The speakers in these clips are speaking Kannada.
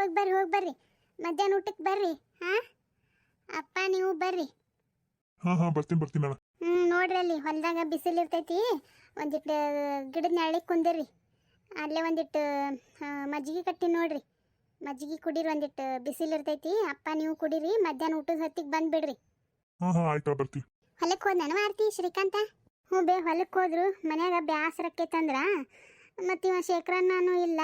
ಹೋಗಿ ಬರ್ರಿ ಹೋಗಿ ಬರ್ರಿ. ಮಧ್ಯಾಹ್ನ ಊಟಕ್ಕೆ ಬರ್ರಿ ಹಾಂ? ಅಪ್ಪ ನೀವು ಬರ್ರಿ. ಹಾ ಹಾ ಬರ್ತೀನಿ ಬರ್ತೀನಿ ಅಣ್ಣ. ಹ್ಞೂ ನೋಡ್ರಿ ಅಲ್ಲಿ ಹೊಲದಾಗ ಬಿಸಿಲು ಇರ್ತೈತಿ. ಒಂದಿಟ್ಟು ಗಿಡದ ನೆರಳಿಗೆ ಕುಂದಿರ್ರಿ ಅಲ್ಲೇ ಒಂದಿಟ್ಟು ಮಜ್ಜಿಗೆ ಕಟ್ಟಿ ನೋಡ್ರಿ. ಮಜ್ಜಿಗೆ ಕುಡೀರಿ ಒಂದಿಟ್ಟು ಬಿಸಿಲು ಇರ್ತೈತಿ. ಅಪ್ಪ ನೀವು ಕುಡೀರಿ. ಮಧ್ಯಾಹ್ನ ಊಟದ ಹೊತ್ತಿಗೆ ಬಂದುಬಿಡ್ರಿ. ಹಾ ಹಾ ಆಯ್ತಾ ಬರ್ತೀವಿ ಹೊಲಕ್ಕೆ ಹೋದ್ ನಾನು ಆರ್ತಿ ಶ್ರೀಕಾಂತ? ಹ್ಞೂ ಬೇ ಹೊಲಕ್ಕೆ ಹೋದ್ರು. ಮನ್ಯಾಗ ಬ್ಯಾಸರಕ್ಕೈತಂದ್ರ ಮತ್ತು ಇವ ಶೇಖರಣ್ಣನೂ ಇಲ್ಲ.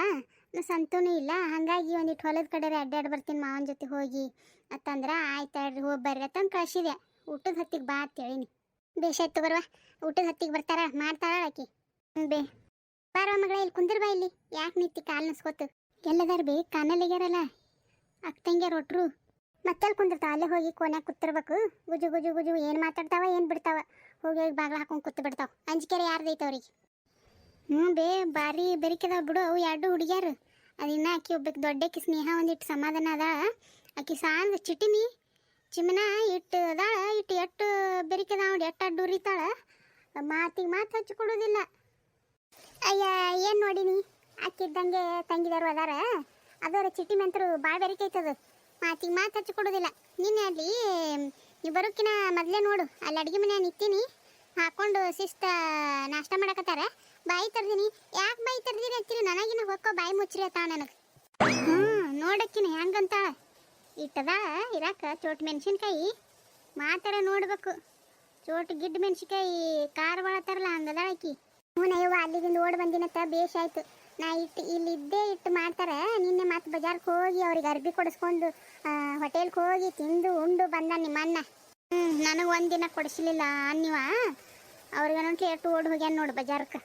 ಮ ಸಂತೂನು ಇಲ್ಲ. ಹಾಗಾಗಿ ಒಂದಿಟ್ಟು ಹೊಲದ ಕಡೆ ಅಡ್ಡಾಡಿ ಬರ್ತೀನಿ ಮಾವನ ಜೊತೆ ಹೋಗಿ. ಅತ್ತಂದ್ರೆ ಆಯ್ತು ಹೇಳ್ರಿ ಹೋಗಿ ಬರ್ರಿ ಅಂತಂದು ಕಳ್ಸಿದೆ. ಊಟದ ಹತ್ತಿಗೆ ಬಾ ಅಂತ ಹೇಳಿನಿ. ಬೇಷಾಯ್ತು ಬರುವ ಊಟದ ಹತ್ತಿಗೆ ಬರ್ತಾರ ಮಾಡ್ತಾಳ ಆಕಿ. ಬೇ. ಬಾರ ಮಗಳ ಇಲ್ಲಿ ಕುಂದಿರ್ ಬಾ ಇಲ್ಲಿ. ಯಾಕೆ ನಿಂತಿ ಕಾಲು ನಸ್ಕೋತು? ಎಲ್ಲದಾರ ಬೇ ಕಾನಲ್ಲಿಗ್ಯಾರಲ್ಲ ಅಕ್ಕಂಗ್ಯಾರ ಒಟ್ರು. ಮತ್ತೆ ಕುಂದಿರ್ತಾವ? ಅಲ್ಲೇ ಹೋಗಿ ಕೋನ್ಯಾಗ ಕುತ್ತಿರ್ಬೇಕು ಗುಜು ಗುಜು ಗುಜು ಏನು ಮಾತಾಡ್ತಾವ, ಏನು ಬಿಡ್ತಾವ? ಹೋಗಿ ಹೋಗಿ ಬಾಗ್ಲ ಹಾಕೊಂಡು ಕೂತು ಬಿಡ್ತಾವ. ಅಂಜಿಕೆರೆ ಯಾರ್ದೈತೆ ಅವ್ರಿಗೆ ಹ್ಞೂ ಬೇ, ಭಾರಿ ಬೆರಿಕೆದಾವ ಬಿಡು. ಅವು ಎರಡು ಹುಡುಗ್ಯಾರು. ಅದಿನ್ನ ಆಕಿ ಒಬ್ಬಕ್ಕೆ ದೊಡ್ಡಕ್ಕೆ ಸ್ನೇಹ ಒಂದಿಟ್ಟು ಸಮಾಧಾನ ಅದ ಆಕಿ ಸಾಂದ್ ಚಿಟಿನಿ ಚಿಮನ ಇಟ್ಟು ಅದಾಳ ಇಟ್ಟು ಎಟ್ಟು ಬೆರಿಕೆದ ನೋಡಿ ಎಟ್ಟು ಅಡ್ಡು ಉರಿತಾಳ. ಮಾತಿಗೆ ಮಾತು ಹಚ್ಕೊಡೋದಿಲ್ಲ ಅಯ್ಯ, ಏನು ನೋಡಿನಿ ಆಕಿದ್ದಂಗೆ ತಂಗಿದಾರು ಅದಾರ. ಅದರ ಚಿಟಿ ಮಂತ್ರು ಭಾಳ ಬೆರಿಕೈತದು ಮಾತಿಗೆ ಮಾತು ಹಚ್ಕೊಡೋದಿಲ್ಲ ನಿನ್ನೆ ಅಲ್ಲಿ ನೀವು ಬರೋಕಿನ ಮೊದಲೇ ನೋಡು. ಅಲ್ಲಿ ಅಡುಗೆ ಮನೆ ನಿಂತೀನಿ ಹಾಕೊಂಡು ಶಿಸ್ತ ನಾಷ್ಟ ಮಾಡಕತ್ತಾರ? ಬಾಯಿ ತರ್ದಿನಿ. ಯಾಕೆ ಬಾಯಿ ತರ್ದಿರಿ ಅಂತೀರಿ? ನನಗಿನ ಹೊಕ್ಕ ಬಾಯಿ ಮುಚ್ಚ್ರಿ ಅತ್ತ ನನಗೆ. ಹ್ಞೂ ನೋಡಕ್ಕಿನ ಹೆಂಗಂತ ಇಟ್ಟದ, ಇರಾಕ ಚೋಟ್ ಮೆಣಸಿನ್ಕಾಯಿ. ಮಾತಾಡ ನೋಡ್ಬೇಕು. ಚೋಟ್ ಗಿಡ್ಡ ಮೆಣಸಿನ್ಕಾಯಿ ಖಾರ ಒಳತಾರಲ್ಲ ಹಂಗದ ಆಕಿ. ಹ್ಞೂ ಅಯ್ಯವ್ವ ಅಲ್ಲಿದಿಂದ ಓಡ್ ಬಂದಿನತ್ತ ಬೇಷ್ ಆಯ್ತು. ನಾ ಇಟ್ಟು ಇಲ್ಲಿ ಇದ್ದೇ ಇಟ್ಟು ಮಾಡ್ತಾರ. ನಿನ್ನೆ ಮತ್ತೆ ಬಜಾರ್ಗೆ ಹೋಗಿ ಅವ್ರಿಗೆ ಅರ್ಬಿ ಕೊಡಿಸ್ಕೊಂಡು ಹೋಟೆಲ್ಗೆ ಹೋಗಿ ತಿಂದು ಉಂಡು ಬಂದ ನಿಮ್ಮ ಅಣ್ಣ ಹ್ಞೂ ನನಗೆ ಒಂದಿನ ಕೊಡಿಸ್ಲಿಲ್ಲ ಅನ್ನಿವ ಅವ್ರಿಗನಂಟ್ಲಿ ಎಷ್ಟು ಓಡ್ ಹೋಗ್ಯಾನ ನೋಡು ಬಜಾರ್ಕ.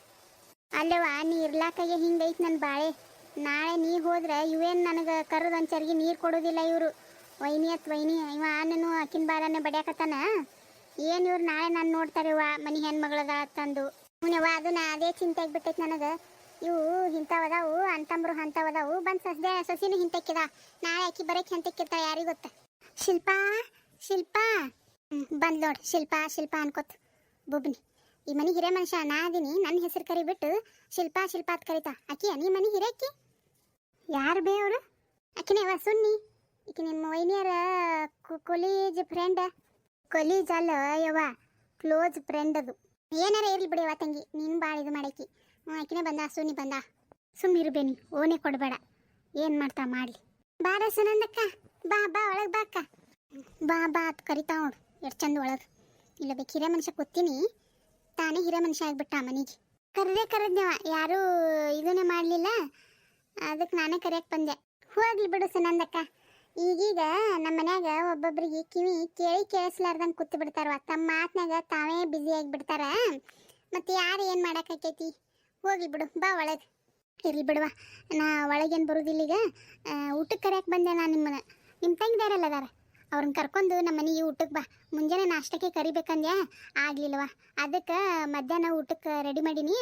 ಅಲ್ಲವ ನೀ ಇರ್ಲಾಕಾಗೆ ಹಿಂಗೈತೆ ನನ್ನ ಬಾಳೆ. ನಾಳೆ ನೀ ಹೋದ್ರೆ ಇವೇನು ನನಗೆ ಕರೆದು ಒಂಚರಿಗೆ ಚರ್ಗಿ ನೀರು ಕೊಡೋದಿಲ್ಲ ಇವರು. ವೈನಿ ಅತ್ ವೈನಿ, ಇವ ನಾನು ಅಕ್ಕಿನ ಬಾರನೆ ಬಡಿಯಾಕತ್ತಾನ. ಏನು ಇವ್ರು ನಾಳೆ ನಾನು ನೋಡ್ತಾರೆ ಇವ ಮನೆ ಹೆಣ್ಮಗಳದ ತಂದು. ಹ್ಞೂನವ್ವ, ಅದನ್ನ ಅದೇ ಚಿಂತೆ ಆಗ್ಬಿಟ್ಟೈತೆ ನನಗೆ. ಇವು ಇಂಥವದಾವು ಅಂತಂಬ್ರು ಅಂಥವದಾವು ಬಂದು ಸಸ್ದೆ ಸಸಿನೂ ಹಿಂತಕ್ಕಿದ. ನಾಳೆ ಅಕ್ಕಿ ಬರೋಕ್ಕೆ ಹಿಂತಕ್ಕಿರ್ತಾಳೆ, ಯಾರಿಗೆ ಗೊತ್ತ? ಶಿಲ್ಪಾ ಶಿಲ್ಪಾ. ಬಂದ್ ನೋಡ್ರಿ ಶಿಲ್ಪಾ, ಶಿಲ್ಪ ಅನ್ಕೋತ. ಬುಬ್ನಿ, ಈ ಮನೆ ಹಿರೇ ಮನುಷ್ಯ, ನಾ ಅದೀನಿ ನನ್ನ ಹೆಸರು ಕರಿಬಿಟ್ಟು ಶಿಲ್ಪಾ ಶಿಲ್ಪಾ ಅಂತ ಕರಿತಾ. ಅಕ್ಕಿಯ ನೀ ಮನೆ ಹಿರೇಕಿ ಯಾರು ಬೇ ಅವರು? ಆಕಿನೇವ ಸುನ್ನಿ. ಈಕಿ ನಿಮ್ಮ ವೈನಿಯರ ಕೊಲೀಜ್ ಫ್ರೆಂಡ್. ಕೊಲೀಜ್ ಅಲ್ಲ ಯವ್ವ ಕ್ಲೋಸ್ ಫ್ರೆಂಡ್ ಅದು. ಏನಾರ ಇರ್ಲಿ ಬಿಡಿಯವ್ವ ತಂಗಿ, ನೀನು ಭಾಳ ಇದು ಮಾಡಾಕಿ ಆಕಿನೇ ಬಂದ ಸುನಿ ಬಂದ. ಸುಮ್ಮಿರು ಬೇನಿ ಓನೇ ಕೊಡಬೇಡ. ಏನು ಮಾಡ್ತಾ ಮಾಡಲಿ. ಬಾರ ಸುನಂದಕ್ಕ, ಬಾ ಬಾ, ಒಳಗೆ ಬಾ ಅಕ್ಕ. ಬಾ ಬಾ ಅಂತ ಕರಿತಾ ನೋಡು. ಎಷ್ಟು ಚಂದ ಒಳಗೆ. ಇಲ್ಲ ಬೇಕು ಹಿರೇ ಮನುಷ್ಯ ಕೂತೀನಿ. ತಾನೇ ಹಿರೇ ಮನುಷ್ಯ ಆಗ್ಬಿಟ್ಟ ಮನೆಗೆ. ಕರೆದೇ ಕರೆದ್ನವ. ಯಾರೂ ಇದನ್ನೇ ಮಾಡಲಿಲ್ಲ. ಅದಕ್ಕೆ ನಾನೇ ಕರೆಯಕ್ಕೆ ಬಂದೆ. ಹೋಗ್ಲಿ ಬಿಡು ಸುನಂದಕ್ಕ. ಈಗೀಗ ನಮ್ಮ ಮನ್ಯಾಗ ಒಬ್ಬೊಬ್ರಿಗೆ ಕಿವಿ ಕೇಳಿ ಕೇಳಿಸ್ಲಾರ್ದಂಗೆ ಕೂತು ಬಿಡ್ತಾರವ ತಮ್ಮ ಮಾತ್ನಾಗ ತಾವೇ ಬ್ಯುಸಿ ಆಗಿಬಿಡ್ತಾರ. ಮತ್ತು ಯಾರು ಏನು ಮಾಡೋಕ್ಕಾಕೈತಿ ಹೋಗ್ಲಿ ಬಿಡು ಬಾ ಒಳಗೆ. ಇರಲಿ ಬಿಡುವ. ನಾ ಒಳಗೇನು ಬರೋದಿಲ್ಲ ಈಗ. ಆ, ಊಟಕ್ಕೆ ಕರೆಯಕ್ಕೆ ಬಂದೆ ನಾನು ನಿಮ್ಮನ್ನ. ನಿಮ್ಮ ತಂಗಿದಾರಲ್ಲ ಅದಾರ? ಅವ್ರನ್ನ ಕರ್ಕೊಂಡು ನಮ್ಮ ಮನೆಗೆ ಊಟಕ್ಕೆ ಬಾ. ಮುಂಜಾನೆ ನಾಷ್ಟಕ್ಕೆ ಕರಿಬೇಕಂದ್ಯಾ? ಆಗ್ಲಿಲ್ವ ಅದಕ್ಕೆ ಮಧ್ಯಾಹ್ನ ಊಟಕ್ಕೆ ರೆಡಿ ಮಾಡೀನಿ.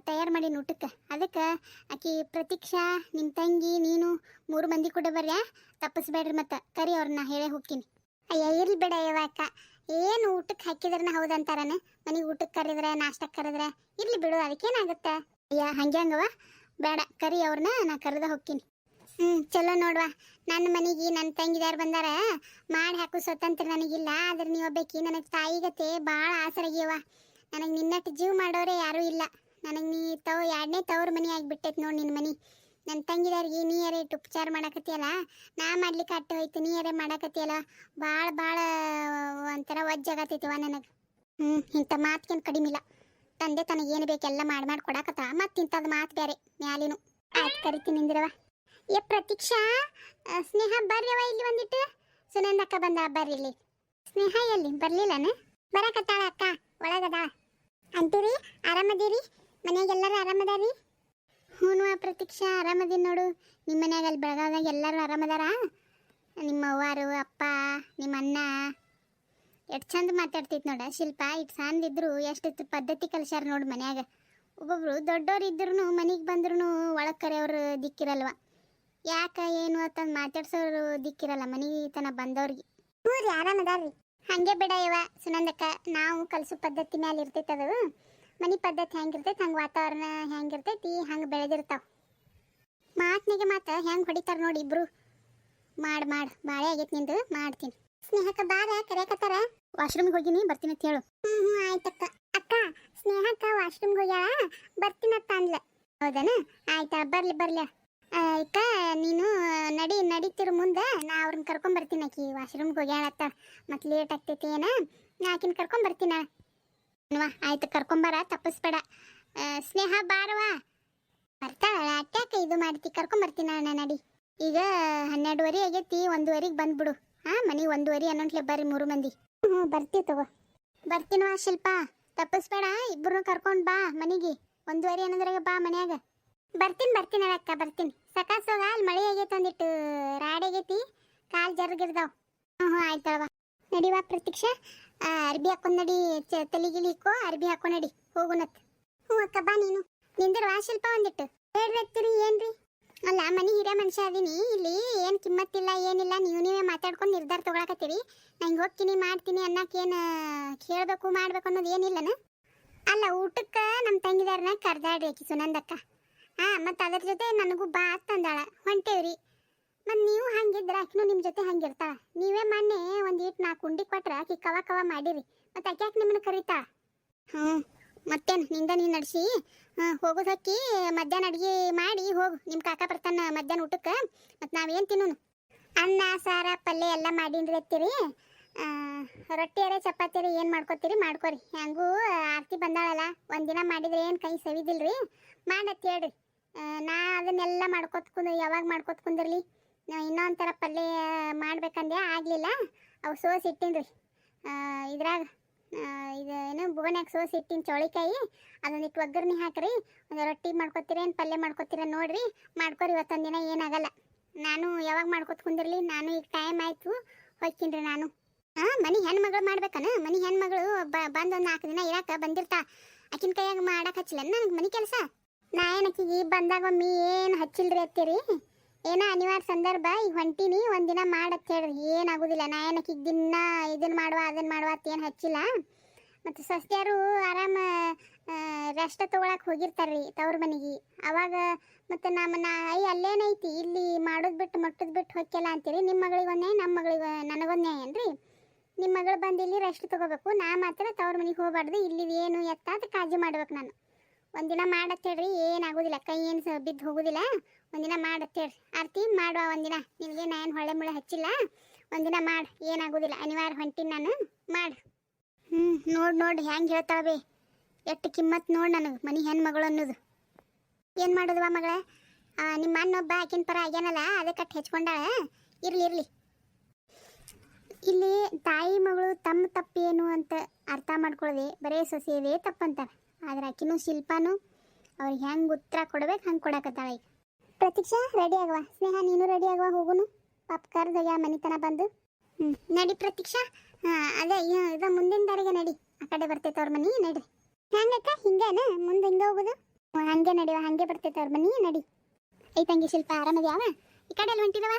ತಯಾರು ಮಾಡೀನಿ ಊಟಕ್ಕೆ. ಅದಕ್ಕೆ ಆಕಿ ಪ್ರತೀಕ್ಷಾ ನಿಮ್ಮ ತಂಗಿ, ನೀನು ಮೂರು ಮಂದಿ ಕೂಡ ಬರ್ಯಾ? ತಪ್ಪಿಸ್ಬೇಡ್ರಿ ಮತ್ತೆ. ಕರಿ ಅವ್ರನ್ನ ಹೇಳೇ ಹೋಗ್ತೀನಿ. ಅಯ್ಯ, ಇರ್ಲಿ ಬೇಡ ಅಯ್ಯವ ಅಕ್ಕ. ಏನು ಊಟಕ್ಕೆ ಹಾಕಿದ್ರನ ಹೌದಂತಾರನ ಮನೆಗೆ ಊಟಕ್ಕೆ ಕರೆದ್ರೆ, ನಾಷ್ಟಕ್ಕೆ ಕರೆದ್ರೆ? ಇರ್ಲಿ ಬಿಡು, ಅದಕ್ಕೇನಾಗುತ್ತೆ? ಅಯ್ಯ, ಹಂಗೆ ಹಂಗವ ಬೇಡ, ಕರಿ ಅವ್ರನ್ನ, ನಾ ಕರೆದ ಹೋಗ್ತೀನಿ. ಹ್ಞೂ ಚಲೋ ನೋಡುವ. ನನ್ನ ಮನೆಗೆ ನನ್ನ ತಂಗಿದಾರು ಬಂದಾರ, ಮಾಡಿ ಹಾಕು ಸ್ವತಂತ್ರ ನನಗಿಲ್ಲ. ಆದ್ರೆ ನೀವು ಒಬ್ಬಾಕಿ, ನನಗೆ ತಾಯಿಗತೆ ಭಾಳ ಆಸರಾಗ್ಯವ. ನನಗೆ ನಿನ್ನಟ್ಟು ಜೀವ ಮಾಡೋರೆ ಯಾರೂ ಇಲ್ಲ. ನನಗೆ ನೀ ತವ್, ಎರಡನೇ ತವ್ರ ಮನೆ ಆಗಿಬಿಟ್ಟೈತೆ ನೋಡಿ ನಿನ್ನ ಮನೆ. ನನ್ನ ತಂಗಿದಾರಿಗೆ ನೀಯರೇ ಇಟ್ಟು ಉಪಚಾರ ಮಾಡಕತ್ತಿಯಲ್ಲ, ನಾ ಮಾಡ್ಲಿಕ್ಕೆ ಅಟ್ಟು ಹೋಯ್ತು ನೀಯರೇ ಮಾಡಕತ್ತಿಯಲ್ಲ ಭಾಳ ಭಾಳ ಒಂಥರ ವಜ್ಜಾಗತ್ತೈತಿವ ನನಗೆ. ಹ್ಞೂ ಇಂಥ ಮಾತ್ಕೇನ್ ಕಡಿಮೆ ಇಲ್ಲ. ತಂದೆ ತನಗೇನು ಬೇಕೆಲ್ಲ ಮಾಡಿ ಮಾಡಿ ಕೊಡಕತ್ತ, ಮತ್ತೆ ಇಂಥದ್ದು ಮಾತು ಬೇರೆ ಮ್ಯಾಲಿನು. ಆಯ್ತು ಕರಿತೀನಿ ನಿಂದಿರವ ಏ ಪ್ರತೀಕ್ಷಾ ಸ್ನೇಹ ಸ್ನೇಹ ಅವ ಇಲ್ಲಿ ಸುನಂದ ಅಕ್ಕ ಬಂದ ಬರ್ರಿ ಇಲ್ಲಿ ಸ್ನೇಹ ಎಲ್ಲಿ? ಬರ್ಲಿಲ್ಲನ? ಬರಕತ್ತಾಳ ಅಕ್ಕ, ಒಳಗದ. ಅಂತೀರಿ ಆರಾಮದೀರಿ? ಮನ್ಯಾಗೆಲ್ಲರೂ ಆರಾಮದಾರಿ? ಹ್ಞೂ ಪ್ರತೀಕ್ಷಾ, ಆರಾಮದೀನಿ ನೋಡು. ನಿಮ್ಮ ಮನ್ಯಾಗ ಅಲ್ಲಿ ಬೆಳಗಾವ್ದಾಗ ಎಲ್ಲರೂ ಆರಾಮದಾರ? ನಿಮ್ಮ ಅವ್ವಾರು, ಅಪ್ಪ, ನಿಮ್ಮ ಅಣ್ಣ? ಎಷ್ಟು ಚಂದ ಮಾತಾಡ್ತೈತಿ ನೋಡ, ಶಿಲ್ಪ. ಇಟ್ಟು ಸಣ್ಣದಿದ್ರು ಎಷ್ಟು ಪದ್ಧತಿ ಕಲ್ಸ್ಯಾರ ನೋಡು ಮನ್ಯಾಗ. ಒಬ್ಬೊಬ್ರು ದೊಡ್ಡೋರು ಇದ್ರೂ ಮನೆಗೆ ಬಂದ್ರೂ ಒಳಗೆ ಕರೆಯವ್ರು ದಿಕ್ಕಿರಲ್ವ. ಯಾಕ ಏನು ಅಂತ ಮಾತಾಡ್ಸೋರು ದಿಕ್ಕಿರಲ್ಲ ಮನೆಗೆ ತನ ಬಂದವ್ರಿಗೆ. ಹ್ಞೂ ರೀ ಆರಾಮದಾರ್ರಿ ಹಂಗೆ ಬಿಡ ಇವ ಸುನಂದಕ್ಕ. ನಾವು ಕಲಸು ಪದ್ಧತಿ ಮ್ಯಾಲೆ ಇರ್ತೈತೆ ಅದು. ಮನೆ ಪದ್ಧತಿ ಹೆಂಗಿರ್ತೈತೆ ಹಂಗೆ ವಾತಾವರಣ ಹೆಂಗಿರ್ತೈತಿ ಹಂಗೆ ಬೆಳೆದಿರ್ತಾವ. ಮಾತ್ನಿಗೆ ಮಾತ ಹೆಂಗೆ ಹೊಡಿತಾರ ನೋಡಿ ಇಬ್ರು. ಮಾಡ್ ಮಾಡ್ ಬಾಳೆ ಆಗೈತಿ ನಿಂದು ಮಾಡ್ತೀನಿ. ಸ್ನೇಹಕ್ಕ ಬಾರ ಕರೆಯಕತ್ತಾರ? ವಾಶ್ರೂಮ್ಗೆ ಹೋಗಿನಿ ಬರ್ತೀನಿ ಅಂತ ಹೇಳು. ಹ್ಮ್ ಹ್ಮ್ ಆಯ್ತಕ್ಕ. ಅಕ್ಕ ಸ್ನೇಹಕ್ಕ ವಾಶ್ರೂಮ್ಗೆ ಹೋಗ್ಯಾಳ ಬರ್ತೀನತ್ತ ಅಂದ್ಲ. ಹೌದನ? ಆಯ್ತಾ ಬರ್ಲಿ ಬರ್ಲಿ. ಅಕ್ಕ ನೀನು ನಡಿ, ನಡೀತಿರು ಮುಂದೆ. ನಾ ಅವ್ರನ್ನ ಕರ್ಕೊಂಬರ್ತೀನಿ ಆಕಿ. ವಾಶ್ರೂಮ್ಗೆ ಹೋಗ್ಯಾಳತ್ತ ಮತ್ತೆ ಲೇಟ್ ಆಗ್ತೈತಿ ಏನ? ನಾ ಆಕಿನ ಕರ್ಕೊಂಬರ್ತೀನ ಅನ್ವಾ ಆಯ್ತು ಕರ್ಕೊಂಬರ ತಪ್ಪಿಸ್ಬೇಡ. ಸ್ನೇಹ ಬಾರವಾ ಬರ್ತಾಳ ಅಟ್ಯಾಕ ಇದು ಮಾಡ್ತಿ. ಕರ್ಕೊಂಬರ್ತೀನಿ ಅಣ್ಣ ನಡಿ. ಈಗ ಹನ್ನೆರಡುವರೆ ಆಗೈತಿ, ಒಂದುವರೆಗೆ ಬಂದ್ಬಿಡು. ಹಾ ಮನೆ ಒಂದುವರೆ ಅನ್ನೋಂಟ್ಲೆ ಬರ್ರಿ ಮೂರು ಮಂದಿ. ಹ್ಞೂ ಬರ್ತೀವಿ ತಗೋ. ಬರ್ತೀನವಾ ಶಿಲ್ಪ. ತಪ್ಪಿಸ್ಬೇಡ ಇಬ್ಬರನ್ನೂ ಕರ್ಕೊಂಡು ಬಾ ಮನೆಗೆ. ಒಂದುವರೆ ಅನ್ನೋದ್ರಾಗ ಬಾ ಮನ್ಯಾಗ. ಬರ್ತೀನಿ ಬರ್ತೀನಿ ಅಕ್ಕ, ಬರ್ತೀನಿ. ಸಕಾಸೋಗ ಅಲ್ಲಿ ಮಳೆ ಆಗೈತೆ ಒಂದಿಟ್ಟು ರಾಡ್ ಕಾಲು ಜರ್ಗಿರ್ದಾವ್. ಹ್ಞೂ ಹ್ಞೂ ಆಯ್ತಳವ ನಡಿವಾ ಪ್ರತೀಕ್ಷಾ. ಅರ್ಬಿ ಹಾಕೊಂಡ್ ನಡಿ ತಲಿಗಿಲಿ ಇಕ್ಕೋ ಅರ್ಬಿ ಹಾಕೊಂಡ್ ನಡಿ ಹೋಗುನತ್ ಹ್ಞೂ, ಅಕ್ಕ, ಬಾ ನೀನು. ವಾ ಶಿಲ್ಪ ಒಂದಿಟ್ಟು. ಹೇಳ್ಬೇಕ್ತಿರಿ, ಏನ್ರಿ? ಅಲ್ಲ, ಮನೆ ಹಿರಿಯ ಮನುಷ್ಯ ಅದೀನಿ. ಇಲ್ಲಿ ಏನು ಕಿಮ್ಮತ್ತಿಲ್ಲ, ಏನಿಲ್ಲ, ನೀವು ನೀವೇ ಮಾತಾಡ್ಕೊಂಡು ನಿರ್ಧಾರ ತಗೊಳಕತ್ತೀರಿ. ನಂಗೆ ಹೋಗ್ತೀನಿ, ಮಾಡ್ತೀನಿ ಅನ್ನಕ್ಕೇನು ಕೇಳಬೇಕು, ಮಾಡ್ಬೇಕು ಅನ್ನೋದು ಏನಿಲ್ಲನ? ಅಲ್ಲ, ಊಟಕ್ಕೆ ನಮ್ಮ ತಂಗಿದಾರನ ಕರ್ದಾಡ್ರಿ ಆಕಿ ಸುನಂದಕ್ಕ ಹಾ, ಮತ್ತೆ ಅದ್ರ ಜೊತೆ ನನಗೂ ಬಾ ಅಂತಂದಾಳ ಹೊಂಟೇವ್ರಿ. ಮತ್ತೆ ನೀವು ಹಂಗಿದ್ರೆ ಆಕಿನೂ ನಿಮ್ಮ ಜೊತೆ ಹಂಗಿರ್ತಾಳ. ನೀವೇ ಮೊನ್ನೆ ಒಂದು ಇಟ್ಟು ನಾಲ್ಕು ಉಂಡಿ ಕೊಟ್ರೆ ಆಕಿ ಕವ ಕವ ಮಾಡಿರಿ. ಮತ್ತೆ ಆಕೆ ಯಾಕೆ ನಿಮ್ಮನ್ನ ಕರೀತಾಳ ಹ್ಞೂ ಮತ್ತೇನು ನಿಂದ ನೀನು ನಡೆಸಿ? ಹೋಗೋದಕ್ಕಿ ಮಧ್ಯಾಹ್ನ ಅಡುಗೆ ಮಾಡಿ ಹೋಗು. ನಿಮ್ಮ ಕಾಕ ಬರ್ತಾನ ಮಧ್ಯಾಹ್ನ ಊಟಕ್ಕೆ. ಮತ್ತು ನಾವೇನು ತಿನ್ನೋನು? ಅನ್ನ, ಸಾರ, ಪಲ್ಯ ಎಲ್ಲ ರೊಟ್ಟಿ ಎರೆ ಚಪಾತಿ ಚಪಾತಿಯರೆ ಏನು ಮಾಡ್ಕೊತೀರಿ ಮಾಡ್ಕೊರಿ. ಹೆಂಗೂ ಆರ್ತಿ ಬಂದಾಳಲ್ಲ. ಒಂದಿನ ಮಾಡಿದ್ರೆ ಏನು ಕೈ ಸವಿದಿಲ್ರಿ? ಮಾಡತ್ತಿ ಹೇಳ್ರಿ. ನಾ ಅದನ್ನೆಲ್ಲ ಮಾಡ್ಕೋತ ಕುಂದ್ ಯಾವಾಗ ಮಾಡ್ಕೊತ ಕುಂದ್ರಲಿ. ಇನ್ನೊಂಥರ ಥರ ಪಲ್ಯ ಮಾಡ್ಬೇಕಂದೆ ಆಗಲಿಲ್ಲ. ಅವು ಸೋಸ್ ಇಟ್ಟಿನ್ರಿ ಇದ್ರಾಗ ಇದು ಏನು ಬುಗನ್ಯಾಗ ಸೋಸ್ ಇಟ್ಟಿನ ಚೌಳಿಕಾಯಿ. ಅದೊಂದಿಟ್ಟು ಒಗ್ಗರಣೆ ಹಾಕ್ರಿ. ಒಂದು ರೊಟ್ಟಿ ಮಾಡ್ಕೋತೀರೇನು, ಪಲ್ಯ ಮಾಡ್ಕೊತೀರ ನೋಡ್ರಿ. ಮಾಡ್ಕೊರಿ, ಇವತ್ತೊಂದು ದಿನ ಏನಾಗಲ್ಲ ನಾನು ಯಾವಾಗ ಮಾಡ್ಕೋತ ಕುಂದಿರಲಿ, ನಾನು ಈಗ ಟೈಮ್ ಆಯ್ತು ಹೋಗ್ತೀನಿ ನಾನು. ಹಾಂ ಮನೆ ಹೆಣ್ಮಗಳು ಮಾಡ್ಬೇಕನ? ಮನೆ ಹೆಣ್ಮಗಳು ಬಂದು ಒಂದು ನಾಲ್ಕು ದಿನ ಇರಾಕ ಬಂದಿರ್ತಾ. ಆಕಿನ ಕೈಯಾಗ ಮಾಡಕ್ಕೆ ಹಚ್ಚಿಲ್ಲ ನನಗೆ ಮನೆ ಕೆಲಸ? ನಾ ಏನು ಆಕಿಗೆ ಬಂದಾಗ ಒಮ್ಮೆ ಏನು ಹಚ್ಚಿಲ್ರಿ ಅತ್ತೀರಿ? ಏನೋ ಅನಿವಾರ್ಯ ಸಂದರ್ಭ, ಈಗ ಹೊಂಟೀನಿ, ಒಂದಿನ ಮಾಡತ್ತೆ ಹೇಳ್ರಿ, ಏನಾಗುದಿಲ್ಲ. ನಾ ಏನು ಆಕಿಗೆ ದಿನ ಇದನ್ನು ಮಾಡುವ ಅದನ್ನು ಮಾಡುವ ಅಂತ ಏನು ಹಚ್ಚಿಲ್ಲ. ಮತ್ತು ಸಸ್ತ್ಯಾರು ಆರಾಮ ರೆಸ್ಟ್ ತೊಗೊಳಕ್ಕೆ ಹೋಗಿರ್ತಾರ್ರಿ ತವ್ರ ಮನೆಗೆ. ಅವಾಗ ಮತ್ತು ನಮ್ಮ ನಾ ಐ ಅಲ್ಲೇನೈತಿ ಇಲ್ಲಿ ಮಾಡೋದು ಬಿಟ್ಟು ಮಟ್ಟದ್ ಬಿಟ್ಟು ಹೊಕ್ಕೆಲ್ಲ ಅಂತೀರಿ. ನಿಮ್ಮ ಮಗಳಿಗೆ ಒಂದೇ ನಮ್ಮ ಮಗಳಿಗೆ ಏನು ರೀ ನಿಮ್ಮ ಮಗಳು ಬಂದು ಇಲ್ಲಿ ರೆಸ್ಟ್ ತೊಗೋಬೇಕು, ನಾ ಮಾತ್ರ ತವ್ರ ಮನೆಗೆ ಹೋಗ್ಬಾರ್ದು ಇಲ್ಲಿ ಏನು ಎತ್ತ ಅಂತ ಕಾಳಜಿ ಮಾಡ್ಬೇಕು ನಾನು. ಒಂದಿನ ಮಾಡತ್ತೇಳ್ರಿ ಏನಾಗೋದಿಲ್ಲ, ಕೈ ಏನು ಬಿದ್ದು ಹೋಗೋದಿಲ್ಲ. ಒಂದಿನ ಮಾಡತ್ತೇಳ್ರಿ ಆರ್ತಿ ಮಾಡುವ ಒಂದಿನ, ನಿನಗೆ ನಾ ಏನು ಹೊಳೆ ಮುಳೆ ಹಚ್ಚಿಲ್ಲ. ಒಂದಿನ ಮಾಡು, ಏನಾಗೋದಿಲ್ಲ, ಅನಿವಾರ್ಯ ಹೊಂಟೀನಿ ನಾನು, ಮಾಡು. ಹ್ಞೂ ನೋಡಿ ನೋಡಿ, ಹೆಂಗೆ ಹೇಳ್ತಾವೆ ಎಷ್ಟು ಕಿಮ್ಮತ್ ನೋಡಿ ನನಗೆ ಮನೆ ಹೆಣ್ಮಗಳು ಅನ್ನೋದು. ಏನು ಮಾಡೋದವ ಮಗಳ? ನಿಮ್ಮ ಅಣ್ಣ ಒಬ್ಬ ಆಕಿನ ಪರ ಆಗ್ಯಾನಲ್ಲ ಅದಕ್ಕೆ ಹೆಚ್ಕೊಂಡಾಳ. ಇರ್ಲಿ ಇರ್ಲಿ. ಇಲ್ಲಿ ತಾಯಿ ಮಗಳು ತಮ್ಮ ತಪ್ಪೇನು ಅಂತ ಅರ್ಥ ಮಾಡ್ಕೊಳ್ಳದೆ ಬರೇ ಸೊಸೆಯದೇ ತಪ್ಪಂತಾರೆ ಆದ್ರೆ ಆಕಿನೂ ಶಿಲ್ಪಾನು ಅವ್ರಿಗೆ ಹೆಂಗೆ ಉತ್ತರ ಕೊಡ್ಬೇಕು ಹಂಗೆ ಕೊಡಕತ್ತಾಳ ಈಗ. ಪ್ರತೀಕ್ಷಾ ರೆಡಿ ಆಗುವ ಸ್ನೇಹ, ನೀನು ರೆಡಿ ಆಗುವ ಹೋಗುನು? ಪಾಪ ಕರ್ದಯ್ಯ ಮನಿತನ ಬಂದು? ಹ್ಞೂ ನಡಿ ಪ್ರತೀಕ್ಷಾ. ಅದೇ ಇದು ಮುಂದಿನ ದಾರಿಗೆ ನಡಿ. ಆ ಕಡೆ ಬರ್ತೈತೆ ಅವ್ರ ಮನಿ, ನಡಿ. ಹೆಂಗಕ್ಕ? ಹಿಂಗೇನ? ಮುಂದೆ ಹಿಂಗೆ ಹೋಗುದು? ಹಂಗೆ ನಡಿವ ಹಂಗೆ ಬರ್ತೈತೆ ಅವ್ರ ಮನಿ, ನಡಿ. ಐ ತಂಗಿ ಶಿಲ್ಪ ಆರಾಮದ್ಯಾವ ಈ ಕಡೆ ಅಲ್ಲಿ ಹೊಂಟಿದವ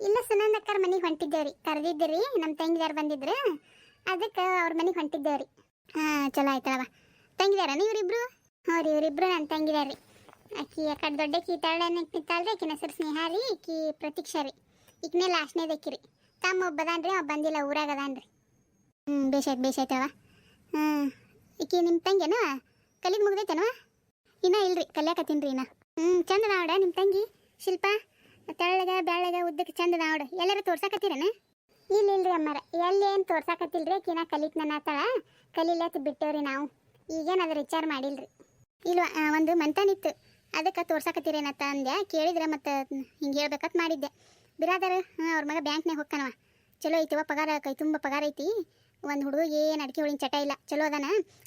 ಇಲ್ಲ ಸುನಂದಕ್ಕರ ಮನೆಗೆ ಹೊಂಟಿದ್ದೇವ್ರಿ. ಕರೆದಿದ್ದೀರಿ ನಮ್ಮ ತಂಗಿದಾರು ಬಂದಿದ್ರು. ಅದಕ್ಕೆ ಅವ್ರ ಮನೆಗೆ ಹೊಂಟಿದ್ದೇವ್ರಿ. ಹಾಂ, ಚಲೋ ಆಯ್ತಳವ ತಂಗಿದಾರನ ಇವರಿಬ್ರು? ಹ್ಞೂ ರೀ, ಇವರಿಬ್ರು ನನ್ನ ತಂಗಿದಾರ್ರಿ ಆಕಿ ಯಾಕಡೆ ದೊಡ್ಡ ದೊಡ್ಡಕಿ ತಳ್ಳನೆ ನಿಂತಾಳ್ರಿ, ಆಕಿನ ಹೆಸರು ಸ್ನೇಹ ರೀ ಈಕಿ ಪ್ರತೀಕ್ಷಾ ರೀ. ಈಗಿನೇ ರೀ. ತಮ್ಮ ಒಬ್ಬ ರೀ, ಅವ ಬಂದಿಲ್ಲ, ಊರಾಗ ಅದಾನ್ರಿ ಹ್ಞೂ ಬೇಸಾಯ್ತು ಬೇಸಾಯ್ತವ ಹ್ಞೂ, ಈಕಿ ನಿಮ್ಮ ತಂಗಿನವ ಕಲಿಗೆ ಮುಗ್ದೈತೇನವ ಇನ್ನೂ ಇಲ್ರಿ, ಕಲಿಯಾಕತ್ತೀನಿ ರೀ ಇನ್ನ. ಹ್ಞೂ, ಚಂದ ನಾವಡ ನಿಮ್ಮ ತಂಗಿ, ಶಿಲ್ಪ. ತೆಳ್ಳಗ ಬೆಳ್ಳಗ ಉದ್ದಕ್ಕೆ ಚಂದ ನಾವಡ ಎಲ್ಲರೂ ತೋರ್ಸಾಕತ್ತೀರನ? ಇಲ್ಲ ಇಲ್ರಿ ಅಮ್ಮಾರ, ಎಲ್ಲಿ ಏನು ತೋರ್ಸಾಕತ್ತಿಲ್ರಿ, ಆಕಿನ ಕಲಿತ್ ನನ್ನ ಆತಾಳ. ಕಲೀಲತ್ ಬಿಟ್ಟೇವ್ರಿ ನಾವು. ಈಗೇನು ಅದ್ರ ವಿಚಾರ ಮಾಡಿಲ್ರಿ. ಇಲ್ವಾ? ಒಂದು ಮಂತನಿತ್ತು. ಅದಕ್ಕೆ ತೋರ್ಸಾಕತ್ತೀರೇನತ್ತ ಅಂದೆ. ಕೇಳಿದ್ರೆ ಮತ್ತೆ ಹಿಂಗೆ ಹೇಳ್ಬೇಕಂತ ಮಾಡಿದ್ದೆ. ಬಿರಾದರ್, ಹಾಂ, ಅವ್ರ ಮಗ ಬ್ಯಾಂಕ್ನಾಗ ಹೋಗ್ಕನವ ಚಲೋ ಐತಿವ ಪಗಾರ, ಕೈ ತುಂಬ ಪಗಾರ ಐತಿ. ಒಂದು ಹುಡುಗ ಏನು ಅಡಿಕೆ ಹುಳಿನ ಚಟ ಇಲ್ಲ. ಚಲೋ ಅದಾನ.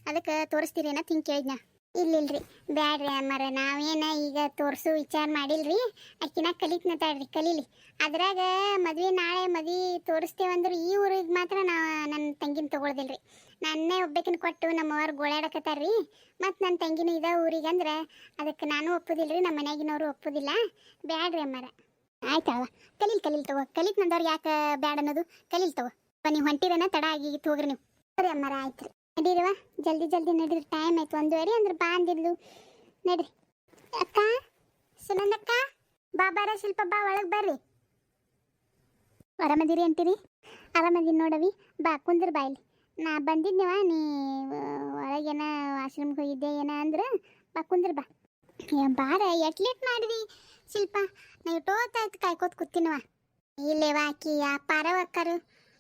ಅದಕ್ಕೆ ತೋರಿಸ್ತೀರೇನಂತ ಹಿಂಗೆ ಕೇಳಿದ್ನ. ಇಲ್ಲ ಇಲ್ರಿ ಬ್ಯಾಡ್ರಿ ಅಮ್ಮಾರ, ನಾವೇನ ಈಗ ತೋರಿಸು, ವಿಚಾರ ಮಾಡಿಲ್ರಿ. ಕಲಿತ್ನ ಕಲಿತ್ನತಾಳ್ರಿ ಕಲೀಲಿ. ಅದ್ರಾಗ ಮದ್ವೆ ನಾಳೆ ಮದ್ವೆ ತೋರಿಸ್ತೇವಂದ್ರೆ ಈ ಊರಿಗೆ ಮಾತ್ರ ನಾ ನನ್ನ ತಂಗಿನ ತಗೊಳ್ದಿಲ್ರಿ. ನನ್ನೇ ಒಬ್ಬಕಿನ ಕೊಟ್ಟು ನಮ್ಮವ್ರು ಗೋಳಾಡಕತ್ತಾರ್ರಿ. ಮತ್ತು ನನ್ನ ತಂಗಿನೂ ಇದ ಊರಿಗೆ ಅಂದ್ರೆ ಅದಕ್ಕೆ ನಾನು ಒಪ್ಪುದಿಲ್ರಿ ನಮ್ಮ ಮನ್ಯಾಗಿನವರು ಒಪ್ಪುದಿಲ್ಲ. ಬ್ಯಾಡ್ರಿ ಅಮ್ಮಾರ. ಆಯ್ತವ ಕಲೀಲ್ ಕಲೀಲ್ ತಗೋ. ಕಲಿತ್ ನಂದವ್ರು ಯಾಕೆ ಬ್ಯಾಡ ಅನ್ನೋದು ಕಲೀಲ್ ತಗೋ. ನೀವು ಹೊಂಟಿರನ? ತಡ ಆಗಿತ್ತು ಹೋಗ್ರಿ ನೀವು. ಸರಿ ಅಮ್ಮಾರ, ಆಯ್ತು ರೀ. ನಡೀರವ ಜಲ್ದಿ ಜಲ್ದಿ ನಡೀರಿ ಟೈಮ್ ಆಯ್ತು. ಒಂದುವರೆ ಅಂದ್ರೆ ಬಾ ಅಂದಿದ್ಲು. ನಡ್ರಿ. ಅಕ್ಕ, ಸುನಂದಕ್ಕ ಬಾ ಬಾರ ಶಿಲ್ಪ ಬಾ, ಒಳಗೆ ಬರ್ರಿ. ಆರಾಮದಿರಿ ಅಂತೀರಿ? ಆರಾಮದಿನಿ ನೋಡವಿ. ಬಾ, ಕುಂದ್ರ ಬಾಯ್ಲಿ ನಾ ಬಂದಿದ್ನವ, ನೀ ಒಳಗೇನ ಆಶ್ರಮಕ್ಕೆ ಹೋಗಿದ್ದೆ ಏನ ಅಂದ್ರೆ ಬಾ ಕುಂದ್ರ ಬಾ. ಬಾರ ಎಟ್ ಲೇಟ್ ಮಾಡಿದಿ ಶಿಲ್ಪ? ನಾ ಇಟ್ಟೋತಾಯ್ತು ಕಾಯ್ಕೋತ ಕೂತಿನವ. ಇಲ್ಲೇವ ಆಕಿ ಆ ಪಾರವಕ್ಕರು,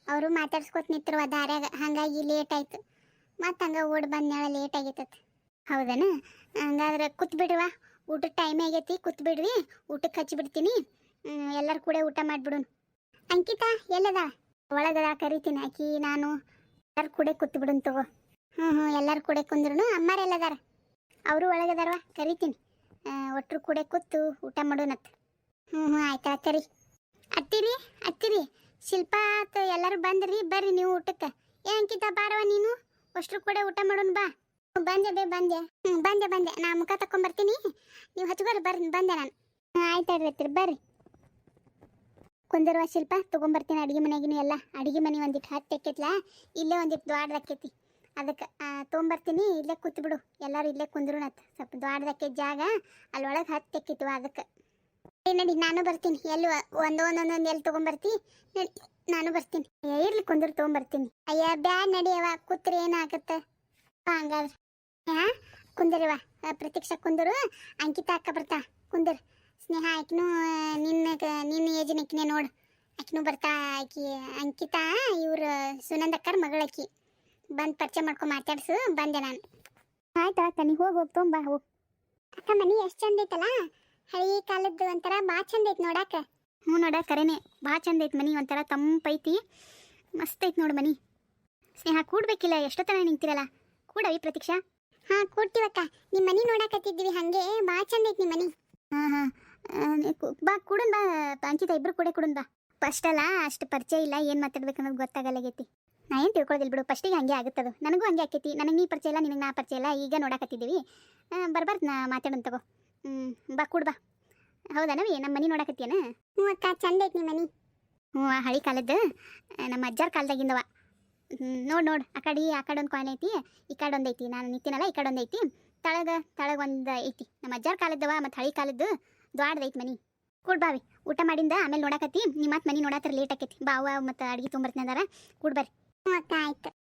ಅವರು ಮಾತಾಡ್ಸ್ಕೊತ ನಿಂತಿರುವ ದಾರ್ಯಾಗ, ಹಾಗಾಗಿ ಲೇಟ್ ಆಯ್ತು. ಮತ್ತೆ ಹಂಗ ಓಡ್ ಬಂದ್ನಾಳ ಲೇಟ್ ಆಗೈತತ್. ಹೌದನ? ಹಂಗಾದ್ರೆ ಕೂತ್ ಬಿಡುವ. ಊಟದ ಟೈಮ್ ಆಗೈತಿ, ಕೂತ್ ಬಿಡ್ರಿ ಊಟಕ್ಕೆ ಹಚ್ಚಿಬಿಡ್ತೀನಿ ಎಲ್ಲರೂ ಕೂಡ ಊಟ ಮಾಡಿಬಿಡೋನು ಅಂಕಿತಾ, ಎಲ್ಲದ? ಒಳಗದ ಕರಿತೀನಿ ಆಕಿ, ನಾನು. ಎಲ್ಲರೂ ಕೂಡ ಕೂತ್ ಬಿಡು ತಗೋ. ಹ್ಞೂ ಹ್ಞೂ ಎಲ್ಲರೂ ಕೂಡ ಕುಂದ್ರು ಅಮ್ಮಾರ ಎಲ್ಲದಾರ ಅವರು ಒಳಗದಾರವ ಕರಿತೀನಿ. ಒಟ್ಟರು ಕೂಡ ಕೂತು ಊಟ ಮಾಡೋಣತ್ ಹ್ಞೂ ಹ್ಞೂ ಆಯ್ತಾ ಕರಿ ಅತ್ತಿರಿ ಅತ್ತಿರಿ. ಶಿಲ್ಪ ಆತು ಎಲ್ಲರೂ ಬಂದ್ರಿ ಬರ್ರಿ ನೀವು ಊಟಕ್ಕೆ. ಏ ಬಾರವಾ ಬಾರವ ನೀನು? ಅಷ್ಟ್ರು ಕೂಡ ಊಟ ಮಾಡೋಣ ಬಾ. ಹ್ಞೂ, ಬಂದೆ ಬೇ ಬಂದೆ. ಹ್ಞೂ ಬಂದೆ ಬಂದೆ. ನಾ ಮುಖ ತಕೊಂಬರ್ತೀನಿ ನೀವು ಹಚ್ಕೋರಿ ಬರ್ರಿ ಬಂದೆ ನಾನು. ಆಯ್ತು ಹೇಳ್ರಿ ಬರ್ರಿ. ಕುಂದರುವ ಶಿಲ್ಪ, ತಗೊಂಬರ್ತೀನಿ ಅಡಿಗೆ ಮನೆಗಿನ ಎಲ್ಲ. ಅಡಿಗೆ ಮನೆ ಒಂದಿಟ್ಟು ಹತ್ತು ಎಕ್ಕೈತ್ಲಾ ಇಲ್ಲೇ ಒಂದಿಟ್ಟು ದ್ವಾಡ್ದಕ್ಕೈತಿ ಅದಕ್ಕೆ ತೊಗೊಂಬರ್ತೀನಿ, ಇಲ್ಲೇ ಕೂತ್ಬಿಡು ಎಲ್ಲರೂ ಇಲ್ಲೇ ಕುಂದ್ರುನತ್ ಸ್ವಲ್ಪ ದ್ವಾಡ್ದಕ್ಕೆ ಜಾಗ ಅಲ್ಲೊಳಗೆ ಹತ್ತು ಎಕ್ಕಿತ್ತು ಅದಕ್ಕೆ. ನಡಿ, ನಾನು ಬರ್ತೀನಿ. ಎಲ್ಲಿ, ಒಂದು ಒಂದೊಂದೊಂದು ಎಲ್ಲಿ ತೊಗೊಂಬರ್ತಿ? ನಡಿ, ನಾನು ಬರ್ತೀನಿ. ಇರ್ಲಿ, ಕುಂದ್ರು, ತೊಗೊಂಬರ್ತೀನಿ. ಅಯ್ಯ, ಬ್ಯಾಡ್ ನಡಿಯವ ಕೂತ್ರಿ ಏನಾಗತ್ತೆ? ಹಂಗಾದ್ರೆ. ಹಾಂ ಕುಂದರಿವ ಪ್ರತೀಕ್ಷಾ ಕುಂದರು, ಅಂಕಿತಾ ಅಕ್ಕ ಬರ್ತಾ. ಕುಂದರ್. ಸ್ನೇಹ ಆಕಿನೂ ನಿನ್ನ ನಿನ್ನ ಏಜಿನ ಆಕಿನೇ ನೋಡು. ಆಕಿನೂ ಬರ್ತಾ ಆಕಿ ಅಂಕಿತಾ ಇವ್ರ ಸುನಂದಕ್ಕರ್ ಮಗಳಕ್ಕಿ ಬಂದು ಪರಿಚಯ ಮಾಡ್ಕೊಂಡು ಮಾತಾಡ್ಸು ಬಂದೆ ನಾನು. ಆಯ್ತಾ ಅಕ್ಕ ನೀ ಹೋಗಿ ಹೋಗಿ ತೊಂಬ ಹೋಗಿ. ಅಕ್ಕ ಮನಿ ಎಷ್ಟು ಚಂದ ಐತಲ್ಲ? ಹಳಿ ಕಾಲದ್ದು ಒಂಥರ ಭಾಳ ಚಂದ ಐತೆ ನೋಡಾಕ ಹ್ಞೂ ನೋಡ ಕರೆನೆ. ಭಾಳ ಚಂದ ಐತೆ ಮನಿ ಒಂಥರ ತಂಪೈತಿ ಮಸ್ತ್ ಐತೆ ನೋಡು ಮನಿ. ಸ್ನೇಹ ಕೂಡ್ಬೇಕಿಲ್ಲ ಎಷ್ಟೊತ್ತನ ನಿಂತಿರಲ್ಲ? ಕೂಡವಿ ಪ್ರತೀಕ್ಷಾ? ಹಾಂ ಕೂಡ್ತೀವಕ್ಕ. ನಿಮ್ಮ ಮನಿ ನೋಡಾಕತ್ತಿದ್ವಿ ಹಾಗೆ. ಭಾಳ ಚಂದ ಐತಿ ನಿಮ್ಮ ಮನಿ. ಹಾಂ ಹಾಂ. ಬಾ ಕುಡುನ್ ಬಾ ಅಂಕಿತ ಇಬ್ರು ಕೂಡ ಕುಡನ್ ಬಾ. ಫಸ್ಟ್ ಅಲ್ಲ ಅಷ್ಟು ಪರಿಚಯ ಇಲ್ಲ ಏನು ಮಾತಾಡ್ಬೇಕು ಅನ್ನೋದು ಗೊತ್ತಾಗಲ್ಲಾಗೈತಿ. ನಾ ಏನು ತಿಳ್ಕೊಳ್ಳೋದಿಲ್ಲ ಬಿಡು ಫಸ್ಟಿಗೆ ಹಂಗೆ ಆಗುತ್ತದು. ನನಗೂ ಹಂಗೆ ಆಕೈತಿ ನನಗೆ ನೀ ಪರಿಚಯ ಇಲ್ಲ ನಿನಗೆ ನಾ ಪರಿಚಯ ಇಲ್ಲ ಈಗ ನೋಡಾಕತ್ತಿದ್ದೀವಿ. ಬರ್ಬಾರ್ದು ನಾ ಮಾತಾಡೋಣ ತಗೋ. ಹ್ಞೂ ಬಾ ಕುಡ್ ಬಾ. ಹೌದಾ ನವಿ ನಮ್ಮ ಮನೆ ನೋಡಾಕತ್ತೀಯನ? ಹ್ಞೂ ಅಕ್ಕ ಚಂದ ಐತಿ ನಿಮ್ಮ ಮನೆ. ಹ್ಞೂ ಆ ಹಳಿ ಕಾಲದ್ದು ನಮ್ಮ ಅಜ್ಜಾರ ಕಾಲದಾಗಿಂದವ. ನೋಡಿ ನೋಡಿ ಆ ಕಡೆ ಆ ಕಡೆ ಒಂದು ಕಾಯಿನ್ ಐತಿ ಈ ಕಡೆ ಒಂದು ಐತಿ. ನಾನು ನಿಂತಿನಲ್ಲ ಈ ಕಡೆ ಒಂದು ಐತಿ. ತಳಗ ತಳಗ ಒಂದು ಐತಿ. ನಮ್ಮ ಅಜ್ಜಾರ ಕಾಲದ್ದವ ಮತ್ತು ಹಳಿ ಕಾಲದ್ದು. ದ್ವಾಡ್ದೈತಿ ಮನಿ. ಬಾವಿ, ಊಟ ಮಾಡಿಂದ ಆಮೇಲೆ ನೋಡಾಕತ್ತಿ ನಿಮ್ಮ ಮನಿ ನೋಡಾತ್ರ ಲೇಟ್ ಆಕೈತಿ. ಬಾವ ಮತ್ತು ಅಡ್ಗೆ ತೊಂಬರ್ತೀನಿ ಅಂದಾರ. ಅಕ್ಕ, ಆಯ್ತು.